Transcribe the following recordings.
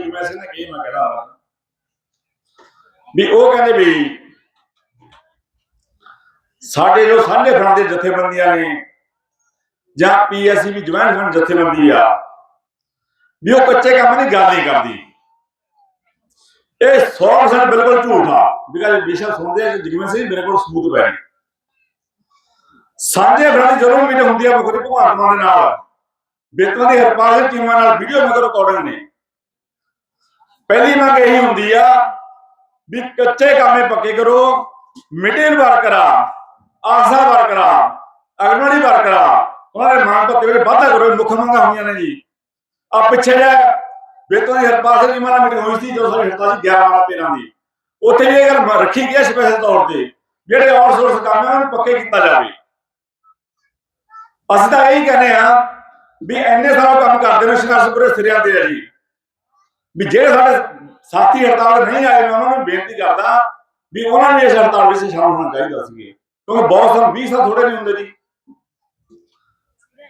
ਜਗਮੈ ਨੇ ਕਹੀ ਮੈਂ ਕਹਿੰਦਾ ਵੀ ਉਹ ਕਹਿੰਦੇ ਵੀ ਸਾਡੇ ਜੋ ਸਾਂਝੇ ਫਰੰਟ ਦੇ ਜਥੇਬੰਦੀਆਂ ਨੇ ਜਾਂ ਪੀਐਸਸੀ ਵੀ ਜੁਆਇੰਟ ਫਰੰਟ ਜਥੇਬੰਦੀ ਆ, ਵੀ ਉਹ ਕੱਚੇ ਕੰਮ ਦੀ ਗੱਲ ਨਹੀਂ ਕਰਦੀ। ਇਹ 100% ਬਿਲਕੁਲ ਝੂਠ ਆ। ਬਿਕਾਜ਼ ਵਿਸ਼ਾ ਸੁਣਦੇ ਆ ਕਿ ਸਿੰਘ ਮੇਰੇ ਕੋਲ ਸਬੂਤ ਪਏ ਨੇ। ਸਾਂਝੇ ਫਰੰਟ ਜਦੋਂ ਮੀਟਿੰਗ ਹੁੰਦੀ ਆ ਮੁਖਰੀ ਭਗਵੰਤ ਮਾਨ ਦੇ ਨਾਲ ਬੇਤਵਾ ਦੀ ਹਰਪਾਲ ਸਿੰਘ ਟੀਮਾਂ ਨਾਲ ਵੀਡੀਓ ਮਗਰ ਰਿਕਾਰਡਿੰਗ ਨੇ ਪਹਿਲੀ ਮੰਗ ਇਹੀ ਹੁੰਦੀ ਆ ਵੀ ਕੱਚੇ ਕਾਮੇ ਪੱਕੇ ਕਰੋ ਮਿਡਲ ਵਰਕਰਾ ਆਸਾ ਵਰਕਰਾ ਅਗਨਵਾੜੀ ਵਰਕਰਾ ਉਹਨਾਂ ਦੇ ਮੰਗ ਪੱਤੇ ਵਿੱਚ ਵਾਧਾ ਕਰੋ ਮੁੱਖ ਮੰਗਾਂ ਹੁੰਦੀਆਂ ਨੇ ਜੀ। ਆ ਪਿੱਛੇ ਜੇ ਬੇਤਵਾ ਦੀ ਹਰਪਾਲ ਸਿੰਘ ਟੀਮਾਂ ਨਾਲ ਮੀਟਿੰਗ ਹੋਈ ਸੀ ਜੋ ਸਾਡੇ ਹਿੱਤਾ ਸੀ 11 ਵਾਲਾ 13 ਦੀ। ਉੱਥੇ ਵੀ ਇਹ ਗੱਲ ਮ- ਰੱਖੀ ਗਈ ਸਪੈਸ਼ਲ ਤੌਰ ਤੇ ਜਿਹੜੇ ਆਊਟਸੋਰਸ ਕੰਮ ਹੈ ਉਹਨਾਂ ਨੂੰ ਪੱਕੇ ਕੀਤਾ ਜਾਵੇ। ਅਸੀਂ ਤਾਂ ਇਹੀ ਕਹਿੰਦੇ ਆ ਵੀ ਐਨੇ ਸਾਰਾ ਕੰਮ ਕਰਦੇ ਨੇ ਸੰਘਰਸ਼ ਪੂਰੇ ਸਿਰਿਆਂ ਤੇ ਆ ਜੀ। ਵੀ ਜਿਹੜੇ ਸਾਡੇ ਸਾਥੀ ਹੜਤਾਲ ਨਹੀਂ ਆਏ, ਮੈਂ ਉਹਨਾਂ ਨੂੰ ਬੇਨਤੀ ਕਰਦਾ ਵੀ ਉਹਨਾਂ ਨੂੰ ਇਸ ਹੜਤਾਲ ਵਿੱਚ ਸ਼ਾਮਲ ਹੋਣਾ ਚਾਹੀਦਾ ਸੀ। ਕਿਉਂਕਿ ਬਹੁਤ ਸਾਲ 20 ਸਾਲ ਥੋੜੇ ਨਹੀਂ ਹੁੰਦੇ ਜੀ।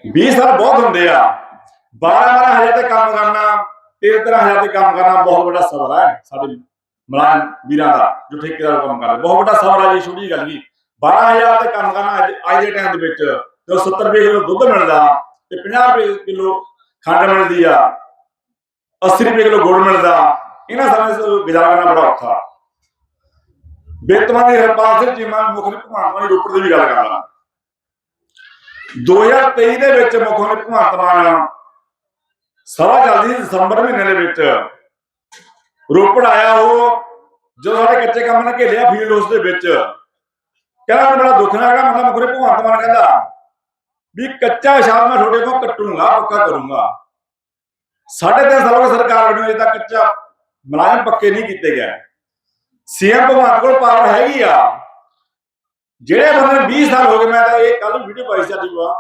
20 ਸਾਲ ਬਹੁਤ ਹੁੰਦੇ ਆ। 12 12 ਹਜ਼ਾਰ ਤੇ ਕੰਮ ਕਰਨਾ 13 ਹਜ਼ਾਰ ਤੇ ਕੰਮ ਕਰਨਾ ਬਹੁਤ ਵੱਡਾ ਸਬਰ ਹੈ ਸਾਡੇ ਮਲਾਨ ਵੀਰਾਂ ਦਾ, ਜੋ ਠੇਕੇਦਾਰ ਕੰਮ ਕਰਦੇ। ਬਹੁਤ ਵੱਡਾ ਸਬਰ ਹੈ ਜੀ, ਛੋਟੀ ਗੱਲ ਨਹੀਂ 12000 ਤੇ ਕੰਮ ਕਰਨਾ ਅੱਜ ਦੇ ਟਾਈਮ ਦੇ ਵਿੱਚ ਜਦੋਂ 70 ਰੁਪਏ ਕਿਲੋ ਦੁੱਧ ਮਿਲਦਾ ਤੇ 50 ਰੁਪਏ ਕਿਲੋ ਖੰਡ ਮਿਲਦੀ ਆ। 80 ਰੁਪਏ ਕਿਲੋ ਗੁੜ ਮਿਲਦਾ ਇਹਨਾਂ ਸਮੇਂ ਗੁਜ਼ਾਰਾ ਕਰਨਾ ਬੜਾ ਔਖਾ ਬੇਤਵਾਂ ਹਰਪਾਲ ਸਿੰਘ ਚੀਮਾ ਮੁੱਖ ਨੇ ਭਗਵੰਤ ਮਾਨ ਦੀ ਰੋਪੜ ਦੀ ਵੀ ਗੱਲ ਕਰਦਾ 2023 ਦੇ ਵਿੱਚ ਮੁੱਖ ਨੇ ਭਗਵੰਤ ਮਾਨ ਸਭਾ ਚੱਲਦੀ ਸੀ ਦਸੰਬਰ ਮਹੀਨੇ ਦੇ ਵਿੱਚ ਰੋਪੜ ਆਇਆ ਉਹ ਜਦੋਂ ਸਾਡੇ ਕੱਚੇ ਕੰਮ ਨੇ ਘੇਲਿਆ ਫੀਲਡ ਉਸ ਦੇ ਵਿੱਚ ਕਹਿੰਦਾ ਮੈਨੂੰ ਬੜਾ ਦੁੱਖ ਨਾ ਹੈਗਾ ਮਤਲਬ ਮੁਖਰੇ ਭਗਵੰਤ ਮਾਨ ਕਹਿੰਦਾ ਵੀ ਕੱਚਾ ਸ਼ਾਮ ਮੈਂ ਤੁਹਾਡੇ ਕੋਲ ਕੱਟੂਗਾ ਪੱਕਾ ਕਰੂੰਗਾ ਸਾਢੇ ਤਿੰਨ ਸਾਲ ਹੋ ਗਏ ਸਰਕਾਰ ਬਣੀ ਅਜੇ ਤੱਕ ਕੱਚਾ ਮੁਲਾਜ਼ਮ ਪੱਕੇ ਨਹੀਂ ਕੀਤੇ ਗਏ। ਸੀਐਮ ਭਗਵੰਤ ਕੋਲ ਪਾਵਰ ਹੈਗੀ ਆ। ਜਿਹੜੇ ਬੰਦੇ ਨੂੰ 20 ਸਾਲ ਹੋ ਗਏ, ਮੈਂ ਤਾਂ ਇਹ ਕੱਲ ਵੀਡੀਓ ਪਾਈ ਸੀ ਅੱਜ ਵਾ।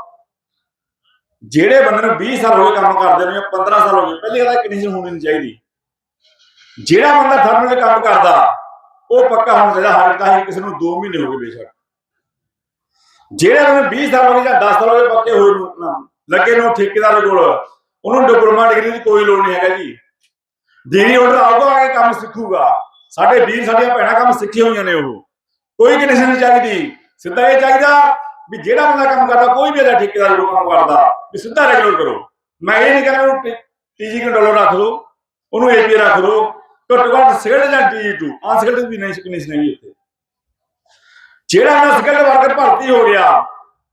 ਜਿਹੜੇ ਬੰਦੇ ਨੂੰ 20 ਸਾਲ ਹੋ ਗਏ ਕੰਮ ਕਰਦੇ ਨੂੰ 15 ਸਾਲ ਹੋ ਗਏ, ਪਹਿਲੀ ਗੱਲ ਕੰਡੀਸ਼ਨ ਹੋਣੀ ਨਹੀਂ ਚਾਹੀਦੀ। ਜਿਹੜਾ ਬੰਦਾ ਥਰਮਲ ਦੇ ਕੰਮ ਕਰਦਾ, ਉਹ ਪੱਕਾ ਹੋਣਾ ਚਾਹੀਦਾ, ਹਰ ਤਾਂ ਕਿਸੇ ਨੂੰ 2 ਮਹੀਨੇ ਹੋ ਗਏ ਬੇਸ਼ੱਕ। ਜਿਹੜੇ ਬੰਦੇ 20 ਸਾਲ ਹੋ ਗਏ ਜਾਂ 10 ਸਾਲ ਹੋ ਗਏ, ਪੱਕੇ ਹੋਏ ਨੂੰ ਲੱਗੇ ਨੂੰ ਠੇਕੇਦਾਰ ਕੋਲ। ਉਹਨੂੰ ਡਿਪਲੋਮਾ ਡਿਗਰੀ ਦੀ ਕੋਈ ਲੋੜ ਨਹੀਂ ਹੈਗਾ ਜੀ। ਡਿਗਰੀ ਆਰਡਰ ਆਊਗਾ ਆ ਕੰਮ ਸਿੱਖੂਗਾ। ਸਾਡੇ ਵੀਰ, ਸਾਡੀਆਂ ਭੈਣਾਂ ਕੰਮ ਸਿੱਖੇ ਹੋਈਆਂ ਨੇ ਉਹ। ਕੋਈ ਕੰਡੀਸ਼ਨ ਨਹੀਂ ਚਾਹੀਦੀ। ਸਿੱਧਾ ਇਹ ਚਾਹੀਦਾ ਵੀ ਜਿਹੜਾ ਬੰਦਾ ਕੰਮ ਕਰਦਾ, ਕੋਈ ਵੀ ਇਹਦਾ ਠੇਕੇਦਾਰ ਕੋਲ ਕੰਮ ਕਰਦਾ, ਵੀ ਸਿੱਧਾ ਰੈਗੂਲਰ ਕਰੋ। ਮੈਂ ਇਹ ਨਹੀਂ ਕਹਿੰਦਾ ਉਹਨੂੰ ਟੀਜੀ ਕੰਟਰੋਲਰ ਰੱਖ ਲਓ ਉਹਨੂੰ ਏਪੀ ਰੱਖ ਲਓ ਘੱਟੋ ਘੱਟ ਸਿਗਰਟ ਜਾਂ ਟੀਜੀ ਟੂ ਆ ਵੀ ਨਹੀਂ ਕੰਡੀਸ਼ਨ ਹੈਗੀ ਇੱਥੇ ਜਿਹੜਾ ਨਾ ਸਿਗਰਟ ਵਰਕਰ ਭਰਤੀ ਹੋ ਗਿਆ,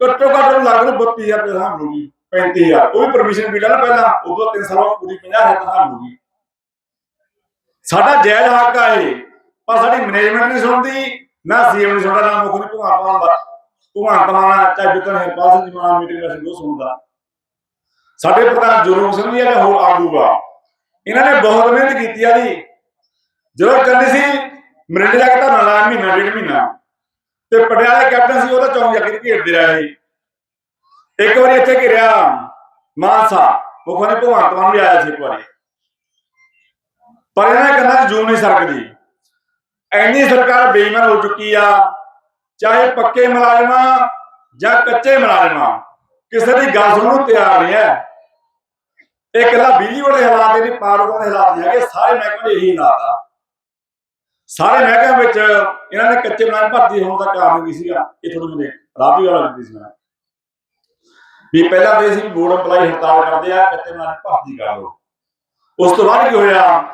ਘੱਟੋ ਘੱਟ ਉਹਨੂੰ ਲੱਗ ਨੂੰ 32000 ਰੁਪਏ ਤਨਖਾਹ ਮਿਲੂਗੀ 35000 ਉਹ ਵੀ ਪਰਮਿਸ਼ਨ ਵੀ ਲੈਣਾ ਪਹਿਲਾਂ ਉਦੋਂ 3 ਸਾਲਾਂ ਪੂਰੀ 50000 ਤਨਖਾਹ ਮਿਲੂਗੀ ਸਾਡਾ ਜਾਇਜ਼ ਹੱਕ ਆ ਇਹ ਪਰ ਸਾਡੀ ਮੈਨੇਜਮੈਂਟ ਨਹੀਂ ਸੁਣਦੀ ਨਾ ਸੀਐਮ ਨਹੀਂ ਸੁਣਦਾ ਨਾ ਮੁੱਖ ਨਹੀਂ ਭਗਵੰਤ ਮਾਨ ਦਾ ਭਗਵੰਤ ਚਾਹੇ ਬਿਕਨ ਹੈ ਪਾਸ ਦੀ ਮੀਟਿੰਗ ਵਿੱਚ ਉਹ ਸੁਣਦਾ ਸਾਡੇ ਪ੍ਰਧਾਨ ਜੁਰਮ ਸਿੰਘ ਵੀ ਇਹਦਾ ਹੋਰ ਆਗੂਗਾ ਇਹਨਾਂ ਨੇ ਬਹੁਤ ਮਿਹਨਤ ਕੀਤੀ ਆ ਜੀ ਜਦੋਂ ਚੱਲੀ ਸੀ ਮਰਿੰਡੇ ਜਾ ਕੇ ਤਾਂ ਮਹੀਨਾ ਡੇਢ ਮਹੀਨਾ ਤੇ ਪਟਿਆਲੇ ਕੈਪਟਨ ਸੀ ਉਹਦਾ ਚੌਂਕ ਜਾ ਕੇ ਘੇਰਦੇ ਰਿਹਾ ਜੀ ਇੱਕ ਵਾਰੀ ਇੱਥੇ ਘਿਰਿਆ ਮਾਨਸਾ। ਮੁੱਖ ਨੇ ਭਗਵੰਤ ਮਾਨ ਵੀ ਆਇਆ ਸੀ ਇੱਕ ਵਾਰੀ। ਪਰ ਇਹਨਾਂ ਕੰਨਾਂ 'ਚ ਜੂਨ ਨਹੀਂ ਸਰਕਦੀ। ਐਨੀ ਸਰਕਾਰ ਬੇਈਮਾਨ ਹੋ ਚੁੱਕੀ ਆ, ਚਾਹੇ ਪੱਕੇ ਮੁਲਾਜ਼ਮਾਂ ਜਾਂ ਕੱਚੇ ਮੁਲਾਜ਼ਮਾਂ, ਕਿਸੇ ਦੀ ਗੱਲ ਸੁਣਨ ਨੂੰ ਤਿਆਰ ਨਹੀਂ ਹੈ। ਇਹ ਇਕੱਲਾ ਬਿਜਲੀ ਵਾਲੇ ਹਾਲਾਤ ਇਹ ਨਹੀਂ, ਪਾਵਰ ਦੇ ਹਾਲਾਤ ਨਹੀਂ ਹੈਗੇ, ਸਾਰੇ ਮਹਿਕਮੇ ਦੇ ਇਹੀ ਹਾਲਾਤ ਆ। ਸਾਰੇ ਮਹਿਕਮੇ ਵਿੱਚ ਇਹਨਾਂ ਨੇ ਕੱਚੇ ਮੁਲਾਜ਼ਮ ਭਰਤੀ ਹੋਣ ਦਾ ਕਾਰਨ ਕੀ ਸੀਗਾ? ਇਹ ਤੁਹਾਨੂੰ ਮੈਂ ਰਾਬੀ ਵਾਲਾ ਦਿੱਤੀ ਸੀ। ਮੈਂ ਵੀ ਪਹਿਲਾਂ ਤੇ ਸੀ ਬੋਰਡ ਅਪਲਾਈ ਹੜਤਾਲ ਕਰਦੇ ਆ ਕੱਚੇ ਮੁਲਾਜ਼ਮ ਭਰਤੀ ਕਰ ਲਓ। ਉਸ ਤੋਂ ਬਾਅਦ ਕੀ ਹੋਇਆ?